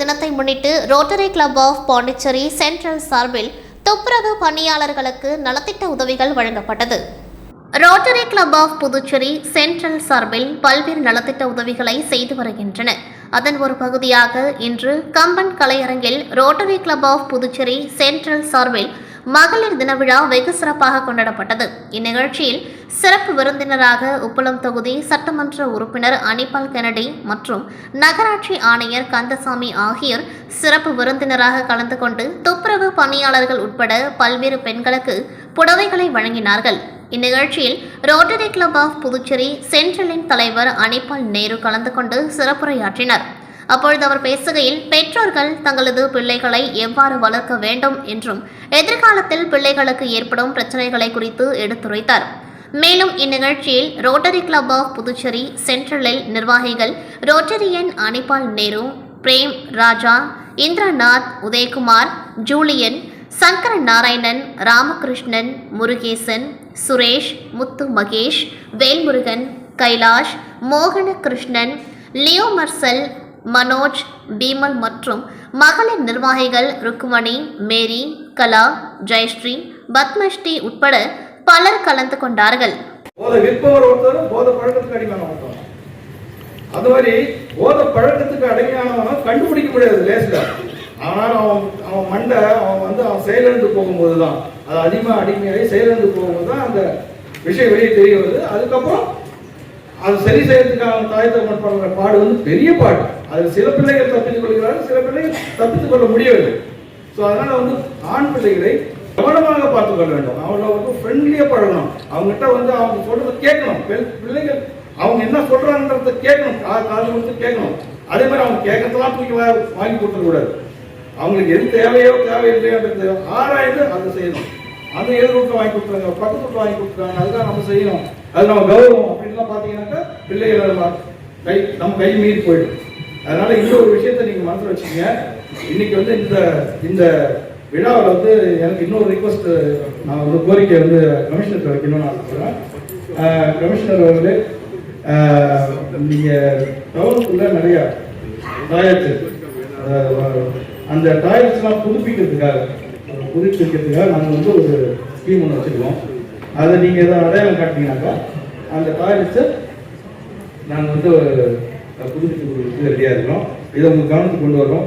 தினத்தை முன்னிட்டு rotary club of Pondicherry central சார்பில் துப்புரவு பணியாளர்களுக்கு நலத்திட்ட உதவிகள் வழங்கப்பட்டது. Rotary club of Puducherry central சார்பில் பல்வேறு நலத்திட்ட உதவிகளை செய்து வருகின்றன. அதன் ஒரு பகுதியாக இன்று Kamban கலையரங்கில் rotary club of Puducherry central சார்பில் மகளிர் தின விழா வெகு சிறப்பாக கொண்டாடப்பட்டது. இந்நிகழ்ச்சியில் சிறப்பு விருந்தினராக உப்பளம் தொகுதி சட்டமன்ற உறுப்பினர் அனிபால் கெனடி மற்றும் நகராட்சி ஆணையர் கந்தசாமி ஆகியோர் சிறப்பு விருந்தினராக கலந்து கொண்டு துப்புரவு பணியாளர்கள் உட்பட பல்வேறு பெண்களுக்கு புடவைகளை வழங்கினார்கள். இந்நிகழ்ச்சியில் ரோட்டரி கிளப் ஆஃப் புதுச்சேரி சென்ட்ரலின் தலைவர் அனிபால் நேரு கலந்து கொண்டு சிறப்புரையாற்றினார். அப்பொழுது அவர் பேசுகையில் பெற்றோர்கள் தங்களது பிள்ளைகளை எவ்வாறு வளர்க்க வேண்டும்? என்றும் எதிர்காலத்தில் பிள்ளைகளுக்கு ஏற்படும் பிரச்சனைகளை குறித்து எடுத்துரைத்தார். மேலும் இந்நிகழ்ச்சியில் ரோட்டரி கிளப் ஆஃப் புதுச்சேரி சென்ட்ரலில் நிர்வாகிகள் rotarian Anibal Nehru Prem Raja Indranath Udayakumar Julian Sankara Narayanan Ramakrishnan Murugesan Suresh Muthu Mahesh Velmurugan Kailash மோகன கிருஷ்ணன் லியோ மர்சல் மனோஜ் பீமல் மற்றும் மகளிர் நிர்வாகிகள் ருக்குமணி மேரி கலா ஜெயஸ்ரீ பத்மஸ்ரீ உட்பட பலர் கலந்து கொண்டார்கள். போதை விற்பவர் ஒருத்தரும் போதை பழக்கத்துக்கு அடிமையான ஒருத்தரும். அது மாதிரி போத பழக்கத்துக்கு அடிமையானவன் கண்டுபிடிக்க முடியாது லேசில் ஆனால் அவன் அவன் மண்டை அவன் வந்து அவன் செயலிழந்து போகும்போது தான் அது அதிகமாக அடிமையாகி செயலிழந்து போகும்போது தான் அந்த விஷயம் வெளியே தெரிய வருது. அதுக்கப்புறம் அது சரி செய்யறதுக்கான தாய் தகவல் படுற பாடு வந்து பெரிய பாடு. அது சில பிள்ளைகள் தப்பித்துக் கொள்கிறார்கள் சில பிள்ளைகள் தப்பித்துக் கொள்ள முடியவில்லை. ஸோ அதனால வந்து ஆண் பிள்ளைகளை கவனமாக பார்த்துக் கொள்ள வேண்டும். அவங்கள வந்து ஃப்ரெண்ட்லியாக பழகணும். அவங்ககிட்ட வந்து அவங்க சொல்றதை கேட்கணும். பெண் பிள்ளைகள் அவங்க என்ன சொல்றாங்கன்றத கேட்கணும். கா காது கொடுத்து கேட்கணும். அதே மாதிரி அவங்க கேட்கறதெல்லாம் தூக்கி வா- வாங்கி கொடுத்துடக்கூடாது. அவங்களுக்கு எது தேவையோ தேவையில்லையோன்றது ஆராய்ந்து அதை செய்யணும். அந்த எதிர் வாங்கி கொடுத்துருங்க பக்கத்து வீட்டில் வாங்கி கொடுத்துருக்காங்க. அதுதான் நம்ம செய்யணும். அது நம்ம கௌரவம். அப்படின்லாம் பார்த்தீங்கன்னாக்கா பிள்ளைகள் நம்ம கை நம்ம கை மீறி போயிடும். அதனால இந்த ஒரு நீங்கள் நீங்க மனசுல வச்சுக்கோங்க. இன்னைக்கு வந்து இந்த இந்த விழாவில் வந்து எனக்கு இன்னொரு ரிக்வஸ்ட் நான் வந்து கோரிக்கை வந்து கமிஷனருக்கு வைக்கணும்னு ஆசைப்படுறேன். கமிஷனர் வந்து நீங்கள் டவுனுக்குள்ள நிறைய டாய்லெட்ஸ் அந்த டாய்லெட்ஸ்லாம் புதுப்பிக்கிறதுக்காக புதுப்பிக்கிறதுக்காக நாங்கள் வந்து ஒரு ஸ்கீம் ஒன்று வச்சுருக்கோம். அதை நீங்கள் எதாவது அடையாளம் காட்டினீங்கன்னாக்கா அந்த டாய்லெட்ஸை நாங்கள் வந்து புதுப்பித்து கொடுக்குறதுக்கு ரெடியாக இருக்கிறோம் இதை உங்கள் கவனத்துக்கு கொண்டு வரோம்